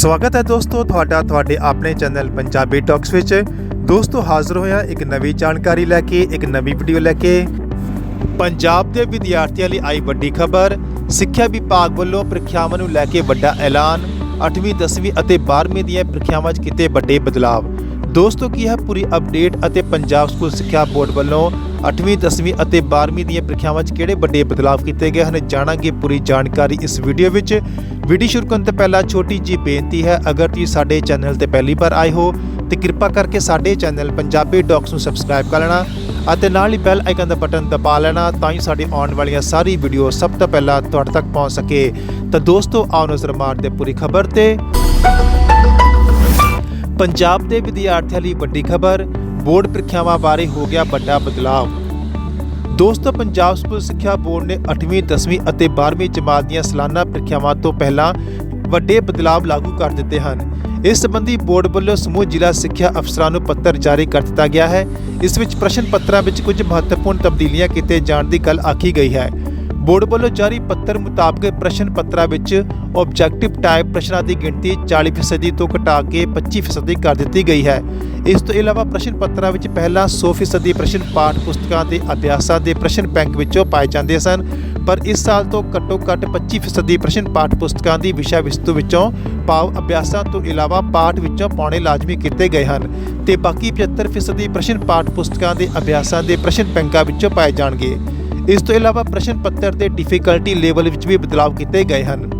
ਸਵਾਗਤ ਹੈ ਦੋਸਤੋ ਤੁਹਾਡਾ, ਤੁਹਾਡੇ ਆਪਣੇ ਚੈਨਲ ਪੰਜਾਬੀ ਟਾਕਸ ਵਿੱਚ। ਦੋਸਤੋ ਹਾਜ਼ਰ ਹੋਇਆ ਇੱਕ ਨਵੀਂ ਜਾਣਕਾਰੀ ਲੈ ਕੇ, ਇੱਕ ਨਵੀਂ ਵੀਡੀਓ ਲੈ ਕੇ। ਪੰਜਾਬ ਦੇ ਵਿਦਿਆਰਥੀਆਂ ਲਈ ਆਈ ਵੱਡੀ ਖਬਰ, ਸਿੱਖਿਆ ਵਿਭਾਗ ਵੱਲੋਂ ਪ੍ਰੀਖਿਆਵਾਂ ਨੂੰ ਲੈ ਕੇ ਵੱਡਾ ਐਲਾਨ 8ਵੀਂ 10ਵੀਂ ਅਤੇ 12ਵੀਂ ਦੀਆਂ ਪ੍ਰੀਖਿਆਵਾਂ 'ਚ ਕੀਤੇ ਵੱਡੇ ਬਦਲਾਅ ਦੋਸਤੋ ਕੀ ਹੈ ਪੂਰੀ ਅਪਡੇਟ ਅਤੇ ਪੰਜਾਬ ਸਕੂਲ ਸਿੱਖਿਆ ਬੋਰਡ ਵੱਲੋਂ 8ਵੀਂ 10ਵੀਂ ਅਤੇ 12ਵੀਂ ਦੀਆਂ ਪ੍ਰੀਖਿਆਵਾਂ 'ਚ ਕਿਹੜੇ ਵੱਡੇ ਬਦਲਾਅ ਕੀਤੇ ਗਏ ਹਨ? ਜਾਣਾਂਗੇ ਪੂਰੀ ਜਾਣਕਾਰੀ ਇਸ ਵੀਡੀਓ ਵਿੱਚ। ਵੀਡੀਓ ਸ਼ੁਰੂ ਕਰਨ ਤੋਂ ਪਹਿਲਾਂ ਛੋਟੀ ਜੀ ਬੇਨਤੀ ਹੈ, ਅਗਰ ਤੁਸੀਂ ਸਾਡੇ ਚੈਨਲ ਤੇ ਪਹਿਲੀ ਵਾਰ ਆਏ ਹੋ, ਤੇ ਕਿਰਪਾ ਕਰਕੇ ਸਾਡੇ ਚੈਨਲ ਪੰਜਾਬੀ ਡੌਕਸ ਨੂੰ ਸਬਸਕ੍ਰਾਈਬ ਕਰ ਲੈਣਾ ਅਤੇ ਨਾਲ ਹੀ ਬੈਲ ਆਈਕਨ ਦਾ ਬਟਨ ਦਬਾ ਲੈਣਾ ਤਾਂ ਹੀ ਸਾਡੀ ਆਉਣ ਵਾਲੀਆਂ ਸਾਰੀ ਵੀਡੀਓ ਸਭ ਤੋਂ ਪਹਿਲਾਂ ਤੁਹਾਡੇ ਤੱਕ ਪਹੁੰਚ ਸਕੇ। ਤਾਂ ਦੋਸਤੋ, ਆਓ ਨਜ਼ਰ ਮਾਰਦੇ ਪੂਰੀ ਖਬਰ ਤੇ। ਪੰਜਾਬ ਦੇ ਵਿਦਿਆਰਥੀਆਂ ਲਈ ਵੱਡੀ ਖਬਰ ਬੋਰਡ ਪ੍ਰੀਖਿਆਵਾਂ ਬਾਰੇ ਹੋ ਗਿਆ ਵੱਡਾ ਬਦਲਾਅ ਦੋਸਤੋ, ਪੰਜਾਬ ਸਕੂਲ ਸਿੱਖਿਆ ਬੋਰਡ ਨੇ 8ਵੀਂ 10ਵੀਂ ਅਤੇ 12ਵੀਂ ਜਮਾਤ ਦੀਆਂ ਸਾਲਾਨਾ ਪ੍ਰੀਖਿਆਵਾਂ ਤੋਂ ਪਹਿਲਾਂ ਵੱਡੇ ਬਦਲਾਅ ਲਾਗੂ ਕਰ ਦਿੱਤੇ ਹਨ। ਇਸ ਸੰਬੰਧੀ ਬੋਰਡ ਵੱਲੋਂ ਸਮੂਹ ਜ਼ਿਲ੍ਹਾ ਸਿੱਖਿਆ ਅਫਸਰਾਂ ਨੂੰ ਪੱਤਰ ਜਾਰੀ ਕਰ ਦਿੱਤਾ ਗਿਆ ਹੈ। ਇਸ ਵਿੱਚ ਪ੍ਰਸ਼ਨ ਪੱਤਰਾਂ ਵਿੱਚ ਕੁਝ ਮਹੱਤਵਪੂਰਨ ਤਬਦੀਲੀਆਂ ਕੀਤੇ ਜਾਣ ਦੀ ਗੱਲ ਆਖੀ ਗਈ ਹੈ। ਬੋਰਡ ਵੱਲੋਂ ਜਾਰੀ ਪੱਤਰ ਮੁਤਾਬਕ ਪ੍ਰਸ਼ਨ ਪੱਤਰਾਂ ਵਿੱਚ ਆਬਜੈਕਟਿਵ ਟਾਈਪ ਪ੍ਰਸ਼ਨਾਂ ਦੀ ਗਿਣਤੀ 40% ਤੋਂ ਘਟਾ ਕੇ 25% ਕਰ ਦਿੱਤੀ ਗਈ ਹੈ। ਇਸ ਤੋਂ ਇਲਾਵਾ ਪ੍ਰਸ਼ਨ ਪੱਤਰਾਂ ਵਿੱਚ ਪਹਿਲਾਂ 100% ਪ੍ਰਸ਼ਨ ਪਾਠ ਪੁਸਤਕਾਂ ਦੇ ਅਭਿਆਸਾਂ ਦੇ ਪ੍ਰਸ਼ਨ ਬੈਂਕ ਵਿੱਚੋਂ ਪਾਏ ਜਾਂਦੇ ਸਨ, ਪਰ ਇਸ ਸਾਲ ਤੋਂ ਘੱਟੋ ਘੱਟ 25% ਪ੍ਰਸ਼ਨ ਪਾਠ ਪੁਸਤਕਾਂ ਦੀ ਵਿਸ਼ਾ ਵਸਤੂ ਵਿੱਚੋਂ ਭਾਵ ਅਭਿਆਸਾਂ ਤੋਂ ਇਲਾਵਾ ਪਾਠ ਵਿੱਚੋਂ ਪਾਉਣੇ ਲਾਜ਼ਮੀ ਕੀਤੇ ਗਏ ਹਨ ਤੇ ਬਾਕੀ 75% ਪ੍ਰਸ਼ਨ ਪਾਠ ਪੁਸਤਕਾਂ ਦੇ ਅਭਿਆਸਾਂ ਦੇ ਪ੍ਰਸ਼ਨ ਬੈਂਕਾਂ ਵਿੱਚੋਂ ਪਾਏ ਜਾਣਗੇ। ਇਸ ਤੋਂ ਇਲਾਵਾ ਪ੍ਰਸ਼ਨ ਪੱਤਰ ਦੇ ਡਿਫਿਕਲਟੀ ਲੈਵਲ ਵਿੱਚ ਵੀ ਬਦਲਾਅ ਕੀਤੇ ਗਏ ਹਨ।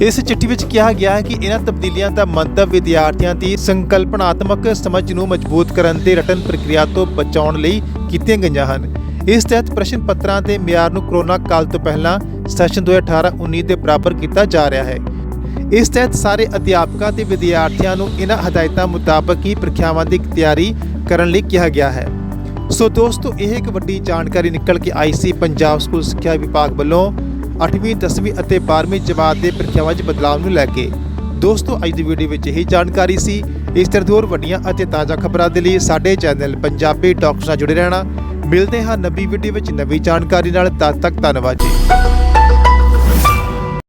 ਇਸ ਚਿੱਠੀ ਵਿੱਚ ਕਿਹਾ ਗਿਆ ਹੈ ਕਿ ਇਹਨਾਂ ਤਬਦੀਲੀਆਂ ਦਾ ਮੰਤਵ ਵਿਦਿਆਰਥੀਆਂ ਦੀ ਸੰਕਲਪਨਾਤਮਕ ਸਮਝ ਨੂੰ ਮਜ਼ਬੂਤ ਕਰਨ ਤੇ ਰਟਨ ਪ੍ਰਕਿਰਿਆ ਤੋਂ ਬਚਾਉਣ ਲਈ ਕੀਤੀਆਂ ਗਈਆਂ ਹਨ। ਇਸ ਤਹਿਤ ਪ੍ਰਸ਼ਨ ਪੱਤਰਾਂ ਦੇ ਮਿਆਰ ਨੂੰ ਕਰੋਨਾ ਕਾਲ ਤੋਂ ਪਹਿਲਾਂ ਸੈਸ਼ਨ 2018-19 ਦੇ ਬਰਾਬਰ ਕੀਤਾ ਜਾ ਰਿਹਾ ਹੈ। ਇਸ ਤਹਿਤ ਸਾਰੇ ਅਧਿਆਪਕਾਂ ਤੇ ਵਿਦਿਆਰਥੀਆਂ ਨੂੰ ਇਹਨਾਂ ਹਦਾਇਤਾਂ ਮੁਤਾਬਕ ਹੀ ਪ੍ਰੀਖਿਆਵਾਂ ਦੀ ਤਿਆਰੀ ਕਰਨ ਲਈ ਕਿਹਾ ਗਿਆ ਹੈ। ਸੋ ਦੋਸਤੋ, ਇਹ ਇੱਕ ਵੱਡੀ ਜਾਣਕਾਰੀ ਨਿਕਲ ਕੇ ਆਈ ਸੀ ਪੰਜਾਬ ਸਕੂਲ ਸਿੱਖਿਆ ਵਿਭਾਗ ਵੱਲੋਂ 8ਵੀਂ 10ਵੀਂ ਅਤੇ 12ਵੀਂ ਜਮਾਤ ਦੇ ਪ੍ਰੀਖਿਆਵਾਂ 'ਚ ਬਦਲਾਅ ਨੂੰ ਲੈ ਕੇ। ਦੋਸਤੋ, ਅੱਜ ਦੀ ਵੀਡੀਓ ਵਿੱਚ ਇਹੀ ਜਾਣਕਾਰੀ ਸੀ। ਇਸ ਤਰ੍ਹਾਂ ਹੋਰ ਵੱਡੀਆਂ ਅਤੇ ਤਾਜ਼ਾ ਖਬਰਾਂ ਦੇ ਲਈ ਸਾਡੇ ਚੈਨਲ ਪੰਜਾਬੀ ਟਾਕਸ ਨਾਲ ਜੁੜੇ ਰਹਿਣਾ। ਮਿਲਦੇ ਹਾਂ ਨਵੀਂ ਵੀਡੀਓ ਵਿੱਚ ਨਵੀਂ ਜਾਣਕਾਰੀ ਨਾਲ। ਤਦ ਤੱਕ ਧੰਨਵਾਦ ਜੀ।